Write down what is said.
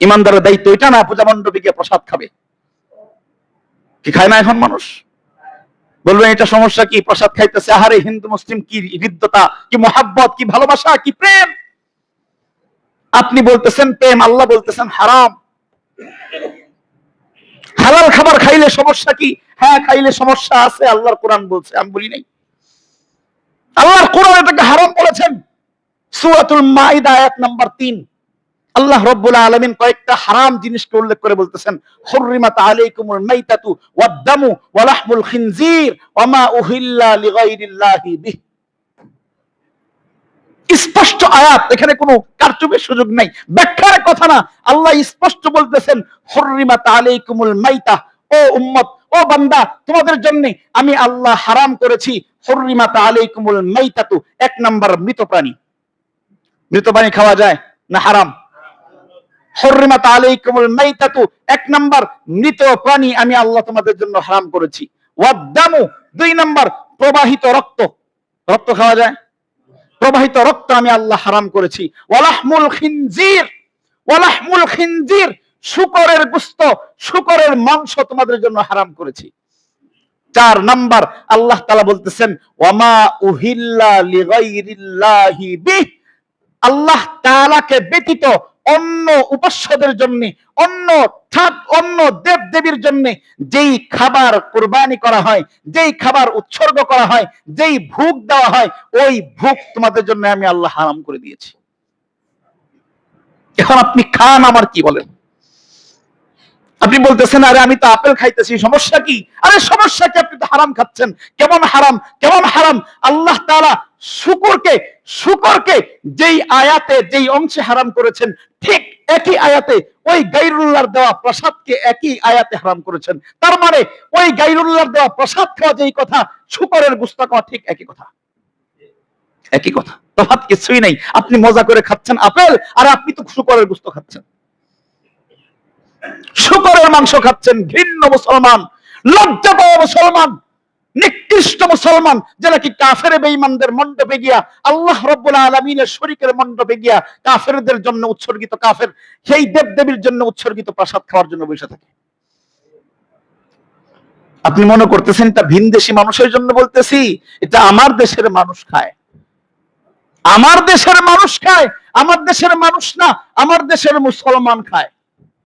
ইমানদারের দায়িত্ব এটা না, পূজা মণ্ডপে গিয়ে প্রসাদ খাবে। কি খায় না এখন মানুষ? বলবেন, এটা সমস্যা কি? প্রসাদ খাইতেছে, আহারে হিন্দু, মুসলিম, কি হৃদ্যতা, কি মোহাব্বত, কি ভালোবাসা, কি প্রেম? আপনি বলতেছেন প্রেম, আল্লাহ বলতেছেন হারাম। হালাল খাবার খাইলে সমস্যা কি? হ্যাঁ খাইলে সমস্যা আছে, আল্লাহর কোরআন বলছে, আমি বলি নাই। আল্লাহর কোরআন এটাকে হারাম বলেছেন। সূরাতুল মাইদা, আয়াত নাম্বার তিন। আল্লাহ রব্বুল আলামিন কয়েকটা হারাম জিনিসকে উল্লেখ করে বলতেছেন, হুররিমাত আলাইকুমুল মাইতাতু ওয়াদ-দামু ওয়া লাহমুল খিনজির ওয়া উহিল্লা লিগাইরিল্লাহি বিহ। স্পষ্ট আয়াত, এখানে কোনো কারচুপের সুযোগ নাই, ব্যাখ্যার কথা না। আল্লাহ স্পষ্ট বলতেছেন, হুররিমাত আলাইকুমুল মাইতা, ও উম্মত, ও বান্দা, তোমাদের জন্য আমি আল্লাহ হারাম করেছি, হুররিমাত আলাইকুমুল মাইতাতু, এক নাম্বার মৃত প্রাণী। মৃত প্রাণী খাওয়া যায় না হারাম? এক মৃত প্রাণী আমি আল্লাহ তোমাদের জন্য হারাম করেছি। ওয়াদ্দামু, দুই প্রবাহিত রক্ত। রক্ত খাওয়া যায়? প্রবাহিত রক্ত আমি আল্লাহ হারাম করেছি। ওয়ালাহমুল খিনজির ওয়ালাহমুল খিনজির, শুকরের গুস্ত, শুকরের মাংস তোমাদের জন্য হারাম করেছি। চার নাম্বার, আল্লাহ তালা বলতেছেন, ওয়ামা উহিল্লা আল্লাহ তালাকে ব্যতীত অন্য উপাস্যদের জন্য, অন্য ঠাক অন্য দেব দেবীর জন্য যেই খাবার কোরবানি করা হয়, যেই খাবার উৎসর্গ করা হয়, যেই ভোগ দেওয়া হয়, ওই ভোগ তোমাদের জন্য আমি আল্লাহ হারাম করে দিয়েছি। এখন আপনি খান আমার কি বলেন? আপনি বলতেছেন, আরে আমি তো আপেল খাইতেছি, সমস্যা কি? আরে সমস্যা কি? আপনি তো হারাম খাচ্ছেন। কেমন হারাম? কেমন হারাম? আল্লাহ তাআলা শুকরকে শুকরকে যেই আয়াতে, যেই অংশে হারাম করেছেন, ঠিক একই আয়াতে ওই গাইরুল্লাহর দেওয়া প্রসাদকে একই আয়াতে হারাম করেছেন। তার মানে ওই গাইরুল্লাহর দেওয়া প্রসাদ খাওয়া যেই কথা, শুকরের গুস্তা খাওয়া ঠিক একই কথা। একই কথা। তফাৎ কিছুই নেই। আপনি মজা করে খাচ্ছেন আপেল, আর আপনি তো শুকরের গুস্ত খাচ্ছেন। শুকরের মাংস খাচ্ছেন, ঘৃণ্য মুসলমান লজ্জা পাওয়া মুসলমান। নিকৃষ্ট মুসলমান, যারা কি কাফের বেঈমানদের মণ্ডপে গিয়া আল্লাহ রব্বুল আলমিনের শরীকের মণ্ডপে গিয়া কাফেরদের জন্য উৎসর্গিত কাফের, সেই দেব দেবীর জন্য উৎসর্গিত প্রসাদ খাওয়ার জন্য বসে থাকে। আপনি মনে করতেছেন এটা ভিনদেশি মানুষের জন্য বলতেছি? এটা আমার দেশের মানুষ খায়। আমার দেশের মানুষ খায়, আমার দেশের মানুষ না, আমার দেশের মুসলমান খায়।